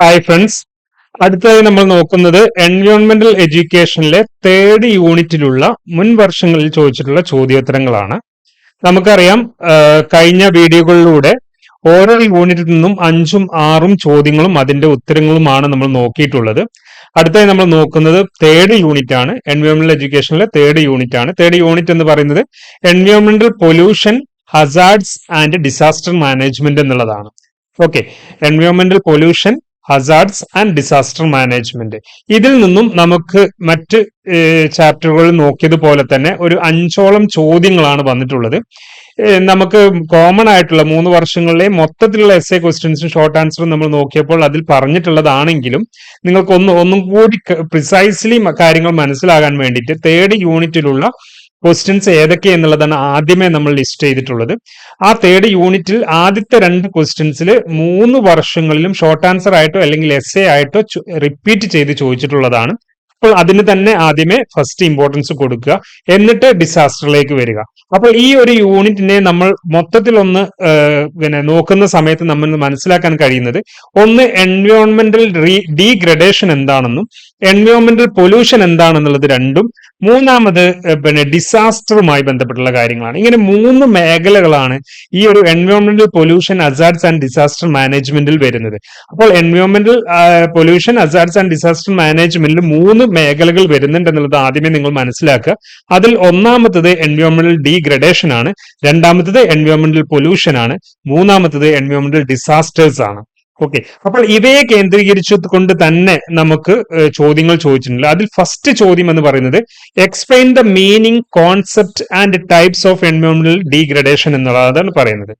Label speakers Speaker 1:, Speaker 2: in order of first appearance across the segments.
Speaker 1: Hi friends അടുത്തതായി നമ്മൾ നോക്കുന്നത് എൻവയോൺമെന്റൽ എഡ്യൂക്കേഷനിലെ തേർഡ് യൂണിറ്റിലുള്ള മുൻ വർഷങ്ങളിൽ ചോദിച്ചിട്ടുള്ള ചോദ്യോത്തരങ്ങളാണ്. നമുക്കറിയാം കഴിഞ്ഞ വീഡിയോകളിലൂടെ ഓരോ യൂണിറ്റിൽ നിന്നും അഞ്ചും ആറും ചോദ്യങ്ങളും അതിന്റെ ഉത്തരങ്ങളുമാണ് നമ്മൾ നോക്കിയിട്ടുള്ളത്. അടുത്തായി നമ്മൾ നോക്കുന്നത് തേർഡ് യൂണിറ്റ് ആണ് എൻവയോൺമെന്റൽ എഡ്യൂക്കേഷനിലെ തേർഡ് യൂണിറ്റ് ആണ്. തേർഡ് യൂണിറ്റ് എന്ന് പറയുന്നത് എൻവയോൺമെന്റൽ pollution hazards and disaster management എന്നുള്ളതാണ്. Okay എൻവയോൺമെന്റൽ pollution hazards and disaster management ഇതിൽ നിന്നും നമുക്ക് മറ്റ് ചാപ്റ്ററുകളിൽ നോക്കിയതുപോലെ തന്നെ ഒരു അഞ്ചോളം ചോദ്യങ്ങളാണ് വന്നിട്ടുള്ളത്. നമുക്ക് കോമൺ ആയിട്ടുള്ള മൂന്ന് വർഷങ്ങളിലെ മൊത്തത്തിലുള്ള എസ് എ ക്വസ്റ്റ്യൻസും ഷോർട്ട് ആൻസറും നമ്മൾ നോക്കിയപ്പോൾ അതിൽ പറഞ്ഞിട്ടുള്ളതാണെങ്കിലും നിങ്ങൾക്ക് ഒന്ന് ഒന്നും കൂടി പ്രിസൈസ്ലി കാര്യങ്ങൾ മനസ്സിലാകാൻ വേണ്ടിയിട്ട് തേർഡ് യൂണിറ്റിലുള്ള ക്വസ്റ്റ്യൻസ് ഏതൊക്കെ എന്നുള്ളതാണ് ആദ്യമേ നമ്മൾ ലിസ്റ്റ് ചെയ്തിട്ടുള്ളത്. ആ തേർഡ് യൂണിറ്റിൽ ആദ്യത്തെ രണ്ട് ക്വസ്റ്റ്യൻസിൽ മൂന്ന് വർഷങ്ങളിലും ഷോർട്ട് ആൻസർ ആയിട്ടോ അല്ലെങ്കിൽ എസ് എ ആയിട്ടോ റിപ്പീറ്റ് ചെയ്ത് ചോദിച്ചിട്ടുള്ളതാണ്. അപ്പോൾ അതിന് തന്നെ ആദ്യമേ ഫസ്റ്റ് ഇമ്പോർട്ടൻസ് കൊടുക്കുക. എന്നിട്ട് ഡിസാസ്റ്ററിലേക്ക് വരിക. അപ്പോൾ ഈ ഒരു യൂണിറ്റിനെ നമ്മൾ മൊത്തത്തിൽ ഒന്ന് പിന്നെ നോക്കുന്ന സമയത്ത് നമ്മൾ മനസ്സിലാക്കാൻ കഴിയുന്നത് ഒന്ന് എൻവയോൺമെന്റൽ ഡീഗ്രഡേഷൻ എന്താണെന്നും എൻവയോൺമെന്റൽ പൊല്യൂഷൻ എന്താണെന്നുള്ളത് രണ്ടും മൂന്നാമത് പിന്നെ ഡിസാസ്റ്ററുമായി ബന്ധപ്പെട്ടുള്ള കാര്യങ്ങളാണ്. ഇങ്ങനെ മൂന്ന് മേഖലകളാണ് ഈ ഒരു എൻവയോൺമെന്റൽ പൊല്യൂഷൻ അസാർട്സ് ആൻഡ് ഡിസാസ്റ്റർ മാനേജ്മെന്റിൽ വരുന്നത്. അപ്പോൾ എൻവയോൺമെന്റൽ പൊല്യൂഷൻ അസാർട്സ് ആൻഡ് ഡിസാസ്റ്റർ മാനേജ്മെന്റിൽ മൂന്ന് മേഖലകൾ വരുന്നുണ്ട് എന്നുള്ളത് ആദ്യമേ നിങ്ങൾ മനസ്സിലാക്കുക. അതിൽ ഒന്നാമത്തത് എൻവയോൺമെന്റൽ ഡീഗ്രഡേഷൻ ആണ് രണ്ടാമത്തത് എൻവയോൺമെന്റൽ പൊല്യൂഷൻ ആണ് മൂന്നാമത്തത് എൻവയോൺമെന്റൽ ഡിസാസ്റ്റേഴ്സ് ആണ്. ഓക്കെ അപ്പോൾ ഇവയെ കേന്ദ്രീകരിച്ചുകൊണ്ട് തന്നെ നമുക്ക് ചോദ്യങ്ങൾ ചോദിച്ചിട്ടുണ്ട്. അതിൽ ഫസ്റ്റ് ചോദ്യം എന്ന് പറയുന്നത് explain the meaning concept and types of എൻവയോൺമെന്റൽ degradation എന്നുള്ളതാണ് പറയുന്നത്.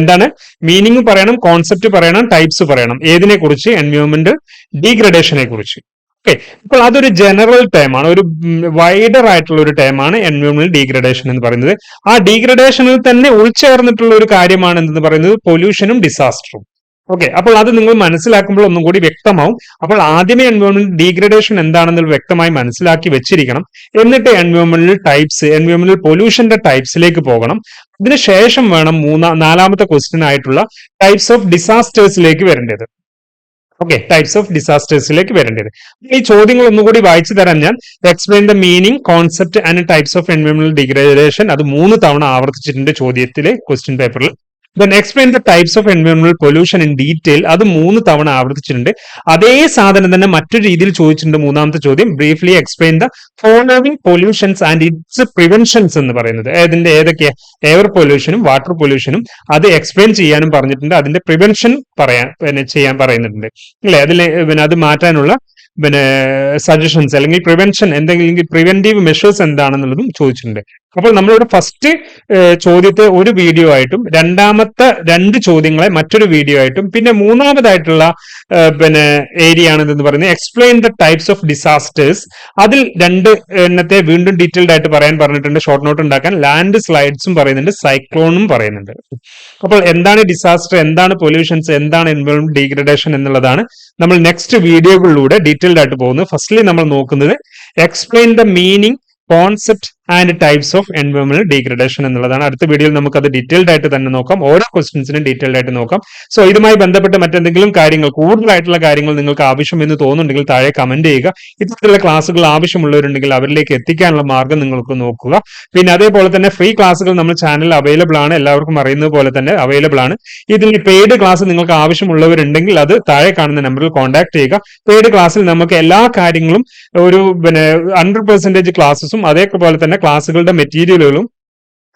Speaker 1: എന്താണ്? മീനിങ് പറയണം കോൺസെപ്റ്റ് പറയണം ടൈപ്സ് പറയണം. ഏതിനെ കുറിച്ച് എൻവയോൺമെന്റൽ ഡീഗ്രഡേഷനെ കുറിച്ച് ഓക്കെ അപ്പോൾ അതൊരു ജനറൽ ടേമാണ് ഒരു വൈഡർ ആയിട്ടുള്ള ഒരു ടേമാണ് എൻവയോൺമെന്റൽ ഡീഗ്രഡേഷൻ എന്ന് പറയുന്നത്. ആ ഡീഗ്രഡേഷനിൽ തന്നെ ഉൾച്ചേർന്നിട്ടുള്ള ഒരു കാര്യമാണ് എന്തെന്ന് പറയുന്നത്? പൊല്യൂഷനും ഡിസാസ്റ്ററും ഓക്കെ അപ്പോൾ അത് നിങ്ങൾ മനസ്സിലാക്കുമ്പോൾ ഒന്നും കൂടി വ്യക്തമാവും. അപ്പോൾ ആദ്യമേ എൻവയോൺമെന്റ് ഡീഗ്രഡേഷൻ എന്താണെന്ന് വ്യക്തമായി മനസ്സിലാക്കി വെച്ചിരിക്കണം. എന്നിട്ട് എൻവയോൺമെന്റൽ ടൈപ്സ് എൻവയോൺമെന്റൽ പൊല്യൂഷന്റെ ടൈപ്സിലേക്ക് പോകണം. അതിനുശേഷം വേണം മൂന്നാം നാലാമത്തെ ക്വസ്റ്റ്യൻ ആയിട്ടുള്ള ടൈപ്സ് ഓഫ് ഡിസാസ്റ്റേഴ്സിലേക്ക് വരേണ്ടത്. ഓക്കെ ടൈപ്സ് ഓഫ് ഡിസാസ്റ്റേഴ്സിലേക്ക് വരേണ്ടത്. ഈ ചോദ്യങ്ങൾ ഒന്നുകൂടി വായിച്ചു തരാൻ ഞാൻ. Explain the meaning concept and types of എൻവയോൺമെന്റൽ degradation അത് മൂന്ന് തവണ ആവർത്തിച്ചിട്ടുണ്ട് ചോദ്യത്തിലെ ക്വസ്റ്റ്യൻ പേപ്പറിൽ then explain the types of എൻവയോൺമെന്റൽ pollution in detail അത് മൂന്ന് തവണ ആവർത്തിച്ചിട്ടുണ്ട്. അതേ സാധനം തന്നെ മറ്റൊരു രീതിയിൽ ചോദിച്ചിട്ടുണ്ട് മൂന്നാമത്തെ ചോദ്യം. Briefly explain the following pollutions and its preventions എന്ന് പറയുന്നത്. അതിന്റെ ഏതൊക്കെയാ? എയർ പൊല്യൂഷനും വാട്ടർ പൊല്യൂഷനും അത് എക്സ്പ്ലെയിൻ ചെയ്യാനും പറഞ്ഞിട്ടുണ്ട്. അതിന്റെ പ്രിവെൻഷൻ പറയാൻ പിന്നെ ചെയ്യാൻ പറയുന്നുണ്ട്. അല്ലെ? അതിൽ പിന്നെ അത് മാറ്റാനുള്ള പിന്നെ സജഷൻസ് അല്ലെങ്കിൽ പ്രിവെൻഷൻ എന്തെങ്കിലും പ്രിവെന്റീവ് മെഷേഴ്സ് എന്താണെന്നുള്ളതും ചോദിച്ചിട്ടുണ്ട്. അപ്പോൾ നമ്മളിവിടെ ഫസ്റ്റ് ചോദ്യത്തെ ഒരു വീഡിയോ ആയിട്ടും രണ്ടാമത്തെ രണ്ട് ചോദ്യങ്ങളെ മറ്റൊരു വീഡിയോ ആയിട്ടും പിന്നെ മൂന്നാമതായിട്ടുള്ള പിന്നെ ഏരിയ ആണ് പറയുന്നത്. Explain the types of disasters അതിൽ രണ്ട് എണ്ണത്തെ വീണ്ടും ഡീറ്റെയിൽഡ് ആയിട്ട് പറയാൻ പറഞ്ഞിട്ടുണ്ട്. ഷോർട്ട് നോട്ട് ഉണ്ടാക്കാൻ. ലാൻഡ് സ്ലൈഡ്സും പറയുന്നുണ്ട്. സൈക്ലോണും പറയുന്നുണ്ട്. അപ്പോൾ എന്താണ് ഡിസാസ്റ്റർ എന്താണ് പൊല്യൂഷൻസ് എന്താണ് എൻവയോൺമെന്റ് ഡീഗ്രഡേഷൻ എന്നുള്ളതാണ് നമ്മൾ നെക്സ്റ്റ് വീഡിയോകളിലൂടെ ഡീറ്റെയിൽഡ് ആയിട്ട് പോകുന്നത്. ഫസ്റ്റ്ലി നമ്മൾ നോക്കുന്നത് explain the meaning concept and types of എൻവയോൺമെന്റൽ degradation എന്നുള്ളതാണ്. അടുത്ത വീഡിയോയിൽ നമുക്ക് അത് ഡീറ്റെയിൽഡ് ആയിട്ട് തന്നെ നോക്കാം. ഓരോ ക്വസ്റ്റ്യൻസിനും ഡീറ്റെയിൽഡ് ആയിട്ട് നോക്കാം. സോ ഇതുമായി ബന്ധപ്പെട്ട് മറ്റെന്തെങ്കിലും കാര്യങ്ങൾ കൂടുതലായിട്ടുള്ള കാര്യങ്ങൾ നിങ്ങൾക്ക് ആവശ്യം എന്ന് തോന്നുന്നുണ്ടെങ്കിൽ താഴെ കമന്റ് ചെയ്യുക. ഇത്തരത്തിലുള്ള ക്ലാസ്സുകൾ ആവശ്യമുള്ളവരുണ്ടെങ്കിൽ അവരിലേക്ക് എത്തിക്കാനുള്ള മാർഗം നിങ്ങൾക്ക് നോക്കുക. പിന്നെ അതേപോലെ തന്നെ ഫ്രീ ക്ലാസ്സുകൾ നമ്മൾ ചാനലിൽ അവൈലബിൾ ആണ്. എല്ലാവർക്കും അറിയുന്നത് പോലെ തന്നെ അവൈലബിൾ ആണ്. ഇതിൽ പെയ്ഡ് ക്ലാസ് നിങ്ങൾക്ക് ആവശ്യമുള്ളവരുണ്ടെങ്കിൽ അത് താഴെ കാണുന്ന നമ്പറിൽ കോൺടാക്ട് ചെയ്യുക. പെയ്ഡ് ക്ലാസ്സിൽ നമുക്ക് എല്ലാ കാര്യങ്ങളും ഒരു പിന്നെ ഹൺഡ്രഡ് പെർസെന്റേജ് ക്ലാസ്സും അതേപോലെ തന്നെ ക്ലാസ്സുകളുടെ മെറ്റീരിയലുകളും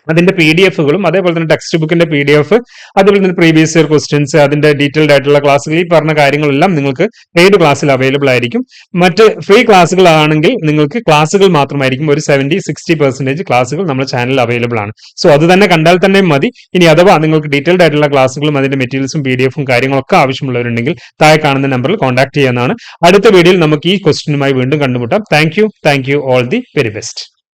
Speaker 1: അതിന്റെ പി ഡി എഫുകളും അതേപോലെ തന്നെ ടെക്സ്റ്റ് ബുക്കിന്റെ പി ഡി എഫ് അതുപോലെ തന്നെ പ്രീവിയസ് ഇയർ ക്വസ്റ്റ്യൻസ് അതിന്റെ ഡീറ്റെയിൽഡ് ആയിട്ടുള്ള ക്ലാസ്സുകൾ ഈ പറഞ്ഞ കാര്യങ്ങളെല്ലാം നിങ്ങൾക്ക് പെയ്ഡ് ക്ലാസ്സിൽ അവൈലബിൾ ആയിരിക്കും. മറ്റ് ഫ്രീ ക്ലാസ്സുകളാണെങ്കിൽ നിങ്ങൾക്ക് ക്ലാസ്സുകൾ മാത്രമായിരിക്കും. ഒരു സെവന്റി സിക്സ്റ്റി പെർസെന്റേജ് ക്ലാസ്സുകൾ നമ്മുടെ ചാനലിൽ അവൈലബിൾ ആണ്. സോ അത് തന്നെ കണ്ടാൽ തന്നെ മതി. ഇനി അഥവാ നിങ്ങൾക്ക് ഡീറ്റെയിൽഡ് ആയിട്ടുള്ള ക്ലാസ്സുകളും അതിന്റെ മെറ്റീരിയൽസും പി ഡി എഫും കാര്യങ്ങളൊക്കെ ആവശ്യമുള്ളവരുണ്ടെങ്കിൽ താഴെ കാണുന്ന നമ്പറിൽ കോൺടാക്ട് ചെയ്യുന്നതാണ് അടുത്ത വീഡിയോയിൽ നമുക്ക് ഈ ക്വസ്റ്റ്യനുമായി വീണ്ടും കണ്ടുമുട്ടാം. Thank you thank you all the very best